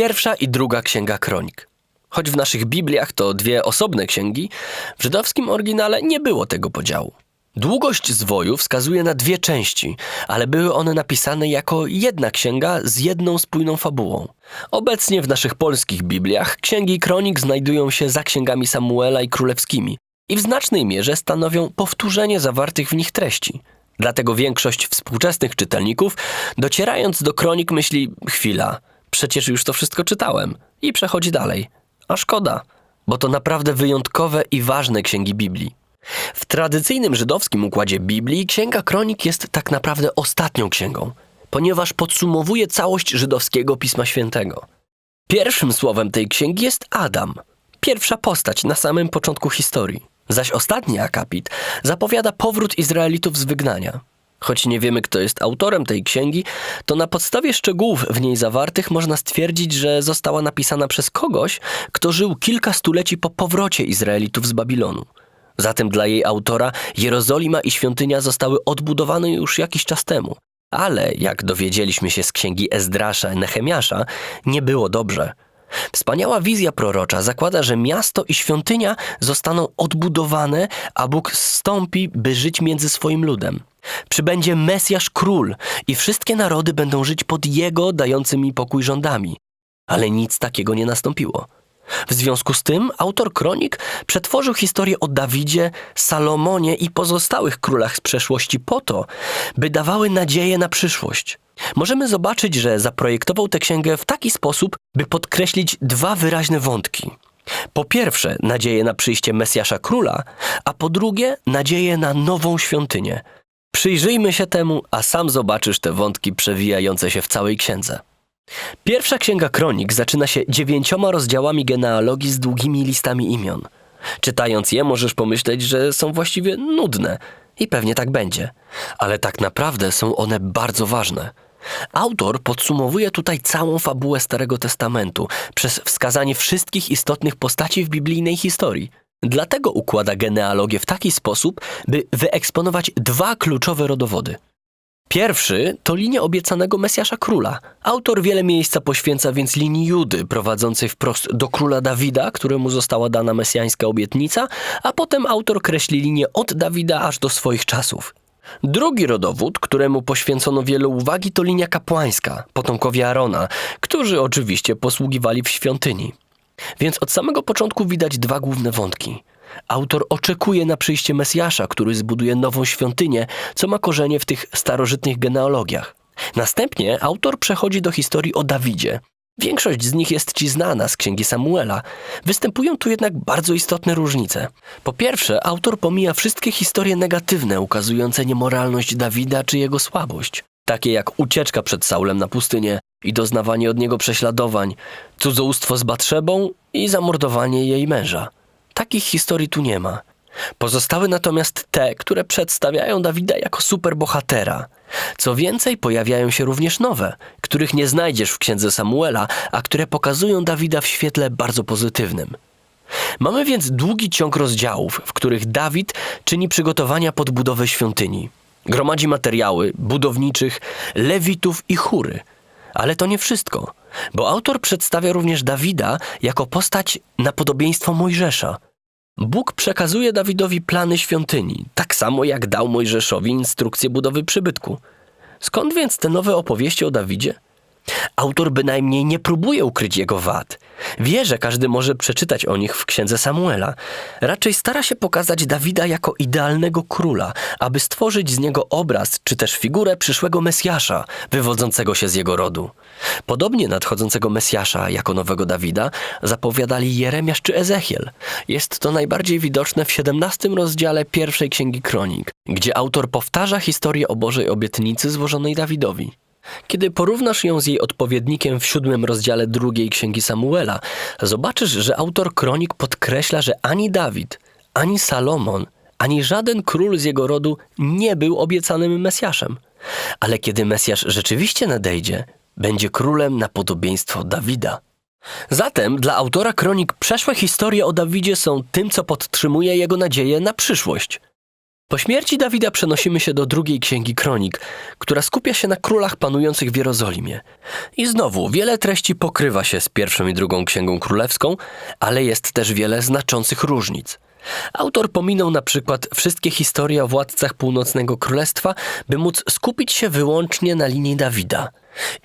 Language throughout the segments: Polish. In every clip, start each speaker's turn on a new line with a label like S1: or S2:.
S1: pierwsza i druga księga kronik. Choć w naszych Bibliach to dwie osobne księgi, w żydowskim oryginale nie było tego podziału. Długość zwoju wskazuje na dwie części, ale były one napisane jako jedna księga z jedną spójną fabułą. Obecnie w naszych polskich Bibliach księgi kronik znajdują się za księgami Samuela i królewskimi i w znacznej mierze stanowią powtórzenie zawartych w nich treści. Dlatego większość współczesnych czytelników, docierając do kronik, myśli: chwila, przecież już to wszystko czytałem, i przechodzi dalej. A szkoda, bo to naprawdę wyjątkowe i ważne księgi Biblii. W tradycyjnym żydowskim układzie Biblii Księga Kronik jest tak naprawdę ostatnią księgą, ponieważ podsumowuje całość żydowskiego Pisma Świętego. Pierwszym słowem tej księgi jest Adam, pierwsza postać na samym początku historii, zaś ostatni akapit zapowiada powrót Izraelitów z wygnania. Choć nie wiemy, kto jest autorem tej księgi, to na podstawie szczegółów w niej zawartych można stwierdzić, że została napisana przez kogoś, kto żył kilka stuleci po powrocie Izraelitów z Babilonu. Zatem dla jej autora Jerozolima i świątynia zostały odbudowane już jakiś czas temu. Ale, jak dowiedzieliśmy się z księgi Ezdrasza i Nehemiasza, nie było dobrze. Wspaniała wizja prorocza zakłada, że miasto i świątynia zostaną odbudowane, a Bóg zstąpi, by żyć między swoim ludem. Przybędzie Mesjasz Król i wszystkie narody będą żyć pod Jego dającymi pokój rządami. Ale nic takiego nie nastąpiło. W związku z tym autor kronik przetworzył historię o Dawidzie, Salomonie i pozostałych królach z przeszłości po to, by dawały nadzieję na przyszłość. Możemy zobaczyć, że zaprojektował tę księgę w taki sposób, by podkreślić dwa wyraźne wątki. Po pierwsze, nadzieję na przyjście Mesjasza Króla, a po drugie, nadzieję na nową świątynię. Przyjrzyjmy się temu, a sam zobaczysz te wątki przewijające się w całej księdze. Pierwsza księga kronik zaczyna się dziewięcioma rozdziałami genealogii z długimi listami imion. Czytając je, możesz pomyśleć, że są właściwie nudne. I pewnie tak będzie. Ale tak naprawdę są one bardzo ważne. Autor podsumowuje tutaj całą fabułę Starego Testamentu przez wskazanie wszystkich istotnych postaci w biblijnej historii. Dlatego układa genealogię w taki sposób, by wyeksponować dwa kluczowe rodowody. Pierwszy to linia obiecanego Mesjasza Króla. Autor wiele miejsca poświęca więc linii Judy, prowadzącej wprost do króla Dawida, któremu została dana mesjańska obietnica, a potem autor kreśli linię od Dawida aż do swoich czasów. Drugi rodowód, któremu poświęcono wiele uwagi, to linia kapłańska, potomkowie Arona, którzy oczywiście posługiwali w świątyni. Więc od samego początku widać dwa główne wątki. Autor oczekuje na przyjście Mesjasza, który zbuduje nową świątynię, co ma korzenie w tych starożytnych genealogiach. Następnie autor przechodzi do historii o Dawidzie. Większość z nich jest ci znana z księgi Samuela. Występują tu jednak bardzo istotne różnice. Po pierwsze, autor pomija wszystkie historie negatywne, ukazujące niemoralność Dawida czy jego słabość. Takie jak ucieczka przed Saulem na pustynię i doznawanie od niego prześladowań, cudzołóstwo z Batrzebą i zamordowanie jej męża. Takich historii tu nie ma. Pozostały natomiast te, które przedstawiają Dawida jako superbohatera. Co więcej, pojawiają się również nowe, których nie znajdziesz w księdze Samuela, a które pokazują Dawida w świetle bardzo pozytywnym. Mamy więc długi ciąg rozdziałów, w których Dawid czyni przygotowania pod budowę świątyni. Gromadzi materiały budowniczych, lewitów i chóry. Ale to nie wszystko, bo autor przedstawia również Dawida jako postać na podobieństwo Mojżesza. Bóg przekazuje Dawidowi plany świątyni, tak samo jak dał Mojżeszowi instrukcję budowy przybytku. Skąd więc te nowe opowieści o Dawidzie? Autor bynajmniej nie próbuje ukryć jego wad. Wie, że każdy może przeczytać o nich w księdze Samuela. Raczej stara się pokazać Dawida jako idealnego króla, aby stworzyć z niego obraz czy też figurę przyszłego Mesjasza, wywodzącego się z jego rodu. Podobnie nadchodzącego Mesjasza jako nowego Dawida zapowiadali Jeremiasz czy Ezechiel. Jest to najbardziej widoczne w 17 rozdziale pierwszej księgi Kronik, gdzie autor powtarza historię o Bożej obietnicy złożonej Dawidowi. Kiedy porównasz ją z jej odpowiednikiem w siódmym rozdziale drugiej księgi Samuela, zobaczysz, że autor kronik podkreśla, że ani Dawid, ani Salomon, ani żaden król z jego rodu nie był obiecanym Mesjaszem. Ale kiedy Mesjasz rzeczywiście nadejdzie, będzie królem na podobieństwo Dawida. Zatem dla autora kronik przeszłe historie o Dawidzie są tym, co podtrzymuje jego nadzieję na przyszłość. Po śmierci Dawida przenosimy się do drugiej księgi Kronik, która skupia się na królach panujących w Jerozolimie. I znowu wiele treści pokrywa się z pierwszą i drugą księgą królewską, ale jest też wiele znaczących różnic. Autor pominął na przykład wszystkie historie o władcach północnego królestwa, by móc skupić się wyłącznie na linii Dawida.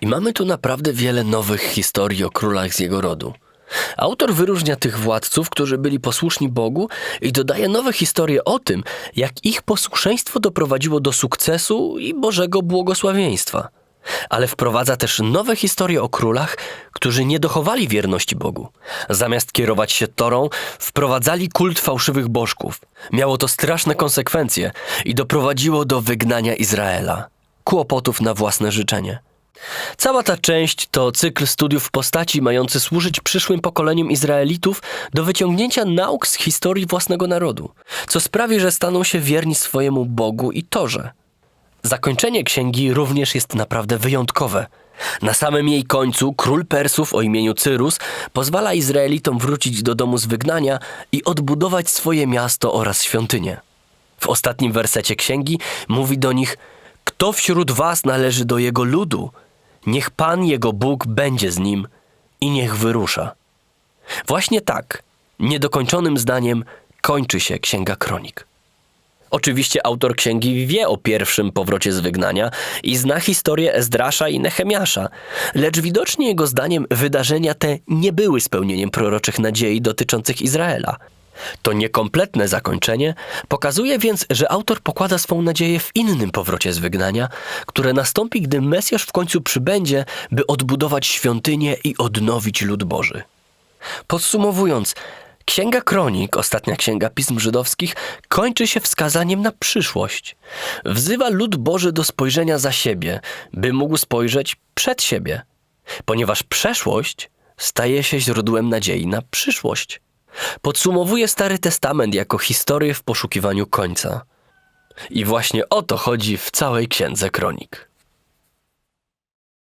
S1: I mamy tu naprawdę wiele nowych historii o królach z jego rodu. Autor wyróżnia tych władców, którzy byli posłuszni Bogu i dodaje nowe historie o tym, jak ich posłuszeństwo doprowadziło do sukcesu i Bożego błogosławieństwa. Ale wprowadza też nowe historie o królach, którzy nie dochowali wierności Bogu. Zamiast kierować się Torą, wprowadzali kult fałszywych bożków. Miało to straszne konsekwencje i doprowadziło do wygnania Izraela. Kłopotów na własne życzenie. Cała ta część to cykl studiów postaci mający służyć przyszłym pokoleniom Izraelitów do wyciągnięcia nauk z historii własnego narodu, co sprawi, że staną się wierni swojemu Bogu i Torze. Zakończenie księgi również jest naprawdę wyjątkowe. Na samym jej końcu król Persów o imieniu Cyrus pozwala Izraelitom wrócić do domu z wygnania i odbudować swoje miasto oraz świątynię. W ostatnim wersecie księgi mówi do nich: Kto wśród was należy do jego ludu? Niech Pan jego Bóg będzie z nim i niech wyrusza. Właśnie tak, niedokończonym zdaniem, kończy się Księga Kronik. Oczywiście autor księgi wie o pierwszym powrocie z wygnania i zna historię Ezdrasza i Nehemiasza, lecz widocznie jego zdaniem wydarzenia te nie były spełnieniem proroczych nadziei dotyczących Izraela. To niekompletne zakończenie pokazuje więc, że autor pokłada swą nadzieję w innym powrocie z wygnania, które nastąpi, gdy Mesjasz w końcu przybędzie, by odbudować świątynię i odnowić lud Boży. Podsumowując, Księga Kronik, ostatnia księga pism żydowskich, kończy się wskazaniem na przyszłość. Wzywa lud Boży do spojrzenia za siebie, by mógł spojrzeć przed siebie, ponieważ przeszłość staje się źródłem nadziei na przyszłość. Podsumowuje Stary Testament jako historię w poszukiwaniu końca. I właśnie o to chodzi w całej księdze Kronik.